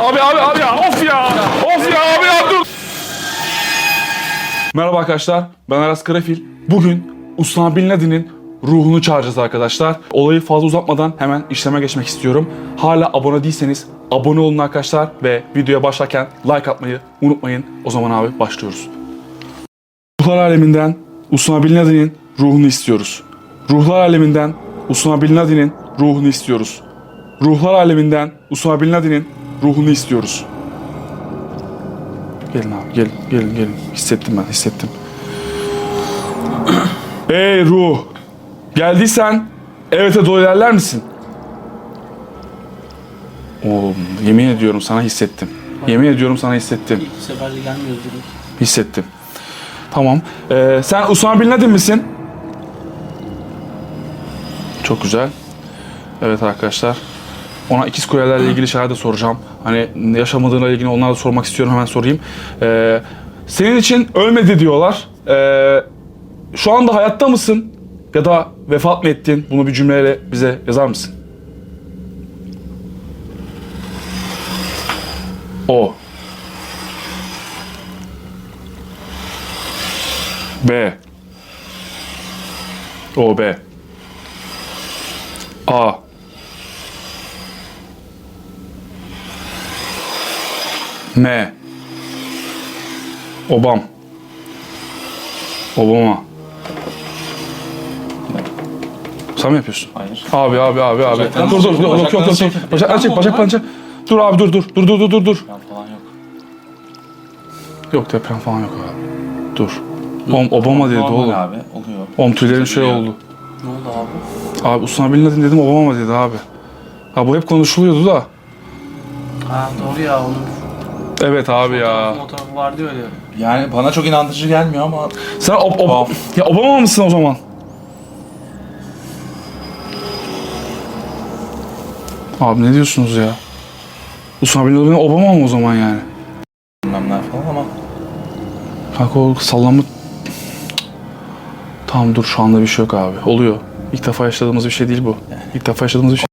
Abi abi abi of ya. Of ya abi ya dur. Merhaba arkadaşlar. Ben Aras Karafil. Bugün Usama Bin Laden'in ruhunu çağıracağız arkadaşlar. Olayı fazla uzatmadan hemen işleme geçmek istiyorum. Hala abone değilseniz abone olun arkadaşlar ve videoya başlarken like atmayı unutmayın. O zaman abi başlıyoruz. Ruhlar aleminden Usama Bin Laden'in ruhunu istiyoruz. Ruhlar aleminden Usama Bin Laden'in ruhunu istiyoruz. Ruhlar aleminden Usama Bin Laden'in ruhunu istiyoruz. Gelin abi gelin gelin gelin. Hissettim ben hissettim. Ey ruh! Geldiysen evet'e doğru ilerler misin? Oğlum yemin ediyorum sana hissettim. Yemin ediyorum sana hissettim. İlk seferle gelmiyoruz. Hissettim. Tamam. Ee, sen Usama Bin Laden misin? Çok güzel. Evet arkadaşlar. Ona ikiz kulelerle ilgili şeyler de soracağım. Hani yaşamadığıyla ilgili onlara da sormak istiyorum. Hemen sorayım. Ee, senin için ölmedi diyorlar. Ee, şu anda hayatta mısın? Ya da vefat mı ettin? Bunu bir cümleyle bize yazar mısın? O. B. O B. A. M. Obam. Obama. Sen mi yapıyorsun? Hayır. Abi abi abi abi. Bacaklarını dur dur dur yok yok yok. bacaklarını yok. çek. Bacak pança. Dur abi dur dur dur dur dur dur dur. Plan falan yok. Yok deprem falan yok abi. Dur. Om, Obama dedi Normal oğlum. abi oluyor. Om tüylerim şey Biliyor. oldu. Ne oldu abi? Abi Usama Bin Laden dedim Obama dedi abi. Ha bu hep konuşuluyordu da. Ha doğru ya onun Evet abi ya. fotoğrafı vardı öyle. Yani bana çok inandırıcı gelmiyor ama Sen ob, ob- Tamam. ya Obama mısın o zaman? Abi ne diyorsunuz ya? Usama Bin Laden Obama mı o zaman yani? bilmem ne falan ama Kanka o sallanma... Tamam dur şu anda bir şey yok abi. Oluyor. İlk defa yaşadığımız bir şey değil bu. İlk defa yaşadığımız bir şey.